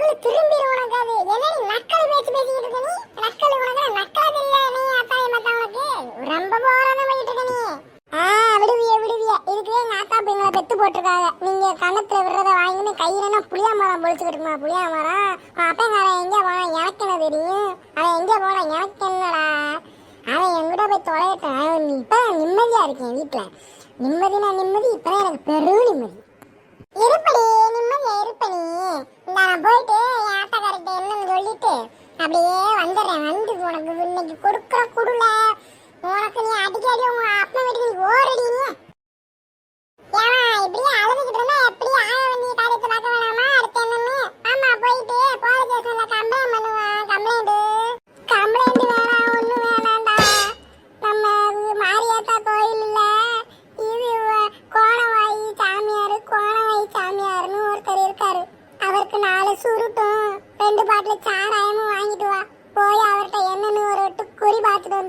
வையன் செவிலு திரும்பிடு உனக்கு அது என்ன நீ நக்கல் பேச்சு பேசிக்கிட்டு இருக்க நீ? நக்கல் உனக்கு நக்கல் தெரியல நீ அத்தாயை மத்தா உனக்கு ரொம்ப போராட்டம் பண்ணிட்டு இருக்க நீ. ஆ விடுவிய விடுவிய. இதுக்கு எங்க ஆத்தா பையங்களை பெத்து போட்டிருக்காங்க. நீங்க கணத்துல விடுறத வாங்கினு கையில புளியா மரம் பொழிச்சுக்கிட்டு இருக்குமா? புளியா மரம்? அப்பங்காரன் எங்க போனா எனக்கு என்ன தெரியும்? அவன் எங்க போனா எனக்கு என்னடா? அவன் எங்கிட்ட போய் தொலையட்டும். இப்ப நிம்மதியா இருக்கேன் வீட்டுல. நிம்மதினா நிம்மதி இப்பதான் எனக்கு பெரும் நிம்மதி. ஹெல்ப் பண்ணி இந்த நான் போயிட்டு என் ஆட்டக்காரர்கிட்ட என்னன்னு சொல்லிட்டு அப்படியே வந்துடுறேன். வந்து உனக்கு இன்னைக்கு கொடுக்குற குடுல உனக்கு நீ அடிக்கடி உங்க அப்பா வீட்டுக்கு நீ ஓரடி நீ ஏமா இப்படியே அழுதுகிட்டு இருந்தா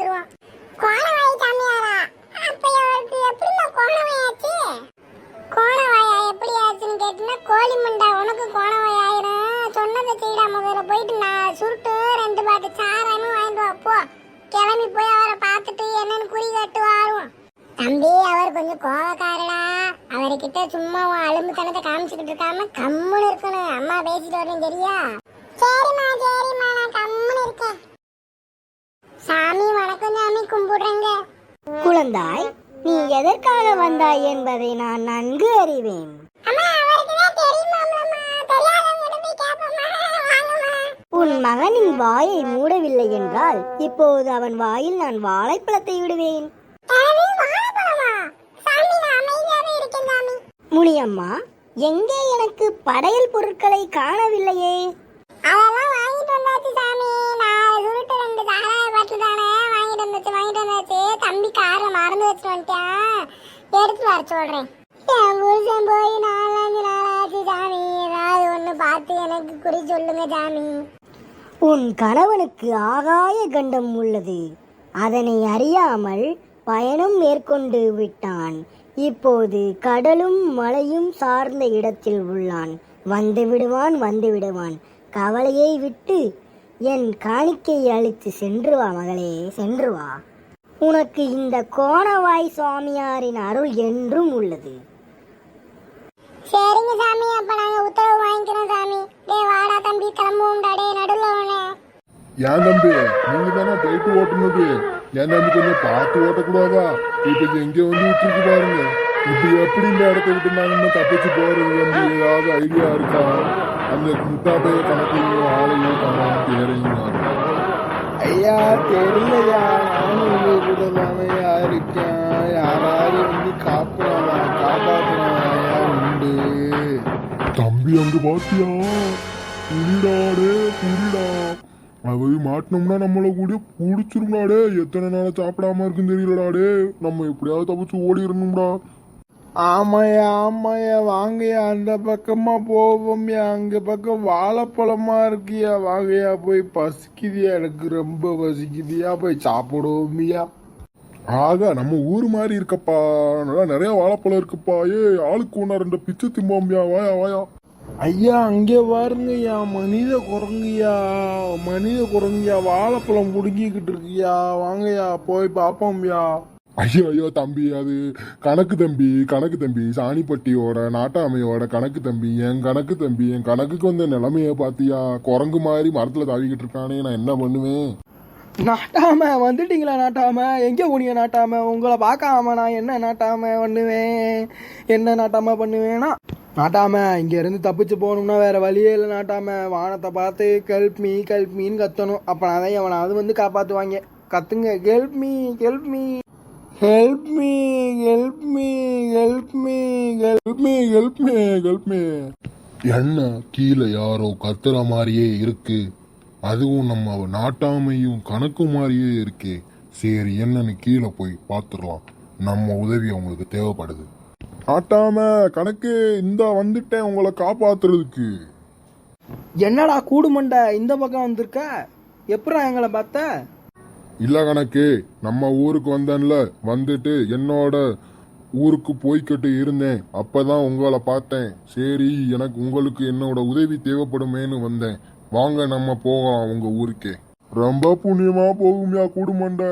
வந்துருவான். கோணவாயி சாமியாரா? அப்ப அவருக்கு எப்படிமா கோணவாயாச்சு? கோணவாயா எப்படி ஆச்சுன்னு கேட்டினா கோழி மண்டா உனக்கு கோணவாய் ஆயிரும். சொன்னதை செய்யடா முதல்ல. போயிட்டு நான் சுருட்டு ரெண்டு பாட்டு சாராயமும் வாங்கிட்டு வா போ. கிளம்பி போய் அவரை பார்த்துட்டு என்னன்னு குறி கட்டு வாருவோம் தம்பி அவர் கொஞ்சம் கோவக்காரடா அவர்கிட்ட சும்மா உன் அலும்புத்தனத்தை காமிச்சுக்கிட்டு இருக்காம கம்முன்னு இருக்கணும். அம்மா பேசிட்டு வரணும் சரியா? சரிம்மா சரிம்மா நான் கம்முன்னு இருக்கேன். சாமி வணக்கம் சாமி கும்பிடுறேங்க. குழந்தாய் நீ எதற்காக வந்தாய் என்பதை நான் நன்கு அறிவேன். உன் மகனின் வாயை மூடவில்லை என்றால் இப்போது அவன் வாயில் நான் வாழைப்பழத்தை விடுவேன் முனியம்மா எங்கே எனக்கு படையல் பொருட்களை காணவில்லையே? வந்துட்டான். எடுத்து வர சொல்றேன். என் புருஷன் போய் நாலஞ்சு நாளாச்சு சாமி. ஏதாவது ஒன்று பார்த்து எனக்கு குறி சொல்லுங்க சாமி. உன் கணவனுக்கு ஆகாய கண்டம் உள்ளது. அதனை அறியாமல் பயணம் மேற்கொண்டு விட்டான். இப்போது கடலும் மலையும் சார்ந்த இடத்தில் உள்ளான். வந்து விடுவான் வந்து விடுவான். கவலையை விட்டு என் காணிக்கையை அழித்து சென்று வா மகளே சென்று வா. உனக்கு இந்த கோணவாய் சுவாமியாரின் அருள் என்றும் உள்ளது. சரிங்க சாமி அப்ப நாங்க உத்தரவு வாங்கிக்கிறோம் சாமி. டேய் வாடா தம்பி கிளம்புவோம்டா டேய் நடுவுல அவனே ஏன் தம்பி? நீங்க தானே போயிட்டு ஓட்டுனது. ஏன் தம்பி கொஞ்சம் பார்த்து ஓட்டக்கூடாதா? இப்ப எங்க வந்து விட்டுருக்கு பாருங்க. இப்ப எப்படி இந்த இடத்த விட்டு நாங்க இன்னும் தப்பிச்சு போறது தம்பி ஏதாவது ஐடியா இருக்கா? அந்த முட்டாப்பைய கணக்கையும் ஆளையும் காணோம் பேரையும் காணோம். ஐயா தெரியலையா? நானும் உங்க கூட தானையா இருக்கேன். யாராவது வந்து காப்பாடா காப்பாத்துறாயா உண்டு. தம்பி அங்கு பாத்தியா? புரிடாடே புரிடா அவை மாட்டினோம்னா நம்மள கூட புடிச்சிரும்டாடே. எத்தனை நாள் சாப்பிடாம இருக்குன்னு தெரியலடாடே. நம்ம எப்படியாவது தப்பிச்சு ஓடிடணும்டா. ஆமாய்யா ஆமாய்யா வாங்கய்யா அந்த பக்கமா போவோம்யா அங்க பக்கம் வாழைப்பழமா இருக்குயா வாங்கய்யா போய் பசிக்குதியா எனக்கு ரொம்ப பசிக்குதியா போய் சாப்பிடுவோம்யா. ஆகா நம்ம ஊர் மாதிரி இருக்கப்பா. நல்லா நிறைய வாழைப்பழம் இருக்குப்பா. ஏ ஆளுக்கு ஒன்றா ரெண்டு பிச்சு திம்போம்யா. வாயா வாயா. ஐயா அங்கே பாருங்கய்யா மனித குரங்குயா மனித குரங்குயா வாழைப்பழம் பிடுங்கிக்கிட்டு இருக்கியா. வாங்கய்யா போய் பார்ப்போம்யா ஐயோ ஐயோ தம்பி அது கணக்கு தம்பி கணக்கு தம்பி சாணிப்பட்டியோட நாட்டாமையோட கணக்கு தம்பி என் கணக்கு தம்பி என் கணக்குக்கு வந்த நிலைமையை பார்த்தியா குரங்கு மாதிரி மரத்தில் தாவிக்கிட்டு இருக்கானே நான் என்ன பண்ணுவேன்? நாட்டாம வந்துட்டீங்களா நாட்டாம? எங்கே போனீங்க நாட்டாம? உங்களை பார்க்காம நான் என்ன நாட்டாம பண்ணுவேன்? என்ன நாட்டாம பண்ணுவேனா நாட்டாம இங்கேருந்து தப்பிச்சு போகணும்னா வேற வழியே இல்லை நாட்டாம. வானத்தை பார்த்து கெல்ப் மீ கெல்ப் மீன்னு கத்தணும். அப்போ நான் தான் அது வந்து காப்பாற்றுவாங்க கத்துங்க help me help me help me help me help me help me help me help me என்ன கீழே யாரோ கத்துற மாதிரியே இருக்கு. அதுவும் நம்ம நாட்டாமையும் கணக்கு மாதிரியே இருக்கே. சரி என்னன்னு கீழே போய் பார்த்துடலாம் நம்ம உதவி அவங்களுக்கு தேவைப்படுது. நாட்டாம கணக்கு இந்த வந்துட்டேன் உங்களை காப்பாத்துறதுக்கு. என்னடா கூடுமண்டை இந்த பக்கம் வந்திருக்க? எப்படா எங்களை பார்த்த? இல்ல கணக்கு நம்ம ஊருக்கு வந்தேன்ல வந்துட்டு என்னோட ஊருக்கு போய்கிட்டு இருந்தேன். அப்பதான் உங்களை பார்த்தேன். சரி எனக்கு உங்களுக்கு என்னோட உதவி தேவைப்படுமேன்னு வந்தேன். வாங்க நம்ம போகலாம் உங்க ஊருக்கே. ரொம்ப புண்ணியமா போகும்யா குடும்பண்ட